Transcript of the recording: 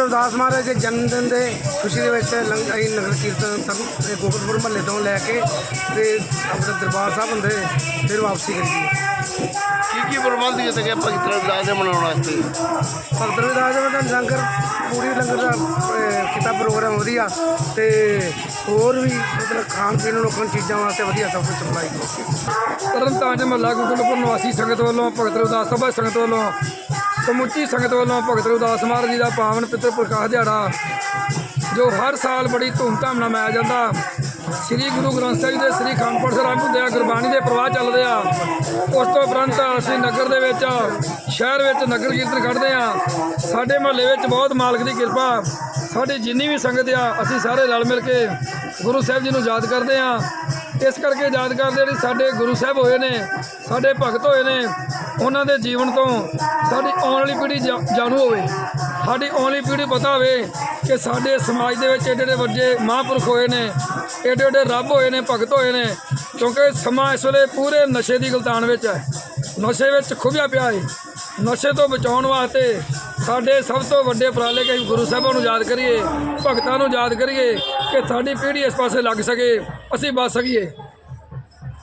ਰਵਿਦਾਸ ਮਹਾਰਾਜ ਦੇ ਜਨਮ ਦਿਨ ਦੇ ਖੁਸ਼ੀ ਦੇ ਵਿੱਚ ਲੰਗ ਅਸੀਂ ਨਗਰ ਕੀਰਤਨ ਤਰਨ ਗੋਕਲਪੁਰ ਮਹੱਲੇ ਤੋਂ ਲੈ ਕੇ ਤੇ ਆਪਣੇ ਦਰਬਾਰ ਸਾਹਿਬ ਹੁੰਦੇ ਫਿਰ ਵਾਪਸੀ ਕਰੀ ਕੀ ਕੀ ਪ੍ਰਬੰਧ ਕੀਤੇ ਗਏ ਭਗਤ ਰਵਿਦਾਸ ਦੇ ਮਨਾਉਣ ਵਾਸਤੇ? ਭਗਤ ਰਵਿਦਾਸ ਜੀ ਦਾ ਲੰਗਰ ਪੂਰੀ ਲੰਗਰ ਦਾ ਅਹ, ਕੀਤਾ ਪ੍ਰੋਗਰਾਮ ਵਧੀਆ ਤੇ ਹੋਰ ਵੀ ਮਤਲਬ ਖਾਣ ਪੀਣ ਨੂੰ ਲੋਕਾਂ ਨੂੰ ਚੀਜ਼ਾਂ ਵਾਸਤੇ ਵਧੀਆ ਸਭ ਕੁਝ ਸਪਲਾਈ ਕੀਤੀ। ਤਰਨਤਾਰਨ ਦੇ ਮਹੱਲਾ ਗੁਰਦੁਆਰਾ ਨਿਵਾਸੀ ਸੰਗਤ ਵੱਲੋਂ ਭਗਤ ਰਵਿਦਾਸ ਸਭਾ ਸੰਗਤ ਵੱਲੋਂ ਸਮੁੱਚੀ ਸੰਗਤ ਵੱਲੋਂ ਭਗਤ ਰਵਿਦਾਸ ਮਹਾਰਾਜ ਜੀ ਦਾ ਪਾਵਨ ਪਿੱਤਰ ਪ੍ਰਕਾਸ਼ ਦਿਹਾੜਾ, ਜੋ ਹਰ ਸਾਲ ਬੜੀ ਧੂਮਧਾਮ ਨਾਲ ਮਨਾਇਆ ਜਾਂਦਾ। ਸ੍ਰੀ ਗੁਰੂ ਗ੍ਰੰਥ ਸਾਹਿਬ ਜੀ ਦੇ ਸ੍ਰੀ ਅਖੰਡ ਸਾਹਿਬ ਹੁੰਦੇ ਆ ਗੁਰਬਾਣੀ ਦੇ ਪ੍ਰਵਾਹ ਚੱਲਦੇ ਆ। ਉਸ ਤੋਂ ਉਪਰੰਤ ਅਸੀਂ ਨਗਰ ਦੇ ਵਿੱਚ, ਸ਼ਹਿਰ ਵਿੱਚ ਨਗਰ ਕੀਰਤਨ ਕੱਢਦੇ ਆ। ਸਾਡੇ ਮਹੱਲੇ ਵਿੱਚ ਬਹੁਤ ਮਾਲਕ ਦੀ ਕਿਰਪਾ। ਸਾਡੀ ਜਿੰਨੀ ਵੀ ਸੰਗਤ ਆ, ਅਸੀਂ ਸਾਰੇ ਰਲ ਮਿਲ ਕੇ ਗੁਰੂ ਸਾਹਿਬ ਜੀ ਨੂੰ ਯਾਦ ਕਰਦੇ ਆ। ਇਸ ਕਰਕੇ ਯਾਦ ਕਰਦੇ ਜਿਹੜੇ ਸਾਡੇ ਗੁਰੂ ਸਾਹਿਬ ਹੋਏ ਨੇ, ਸਾਡੇ ਭਗਤ ਹੋਏ ਨੇ ਉਹਨਾਂ ਦੇ ਜੀਵਨ ਤੋਂ ਸਾਡੀ ਆਉਣ ਵਾਲੀ ਪੀੜ੍ਹੀ ਜਾ- ਜਾਣੂ ਹੋਵੇ। ਸਾਡੀ ਆਉਣ ਵਾਲੀ ਪੀੜ੍ਹੀ ਪਤਾ ਹੋਵੇ ਕਿ ਸਾਡੇ ਸਮਾਜ ਦੇ ਵਿੱਚ ਏਡੇ ਏਡੇ ਵੱਡੇ ਮਹਾਂਪੁਰਖ ਹੋਏ ਨੇ ਏਡੇ ਏਡੇ ਰੱਬ ਹੋਏ ਨੇ, ਭਗਤ ਹੋਏ ਨੇ, ਕਿਉਂਕਿ ਸਮਾਂ ਇਸ ਵੇਲੇ ਪੂਰੇ ਨਸ਼ੇ ਦੀ ਗਲਤਾਨ ਵਿੱਚ ਹੈ। ਨਸ਼ੇ ਵਿੱਚ ਖੁਬਿਆ ਪਿਆ ਹੈ ਨਸ਼ੇ ਤੋਂ ਬਚਾਉਣ ਵਾਸਤੇ ਸਾਡੇ ਸਭ ਤੋਂ ਵੱਡੇ ਉਪਰਾਲੇ ਕਿ ਗੁਰੂ ਸਾਹਿਬਾਂ ਨੂੰ ਯਾਦ ਕਰੀਏ, ਭਗਤਾਂ ਨੂੰ ਯਾਦ ਕਰੀਏ ਕਿ ਸਾਡੀ ਪੀੜ੍ਹੀ ਇਸ ਪਾਸੇ ਲੱਗ ਸਕੇ, ਅਸੀਂ ਬਚ ਸਕੀਏ।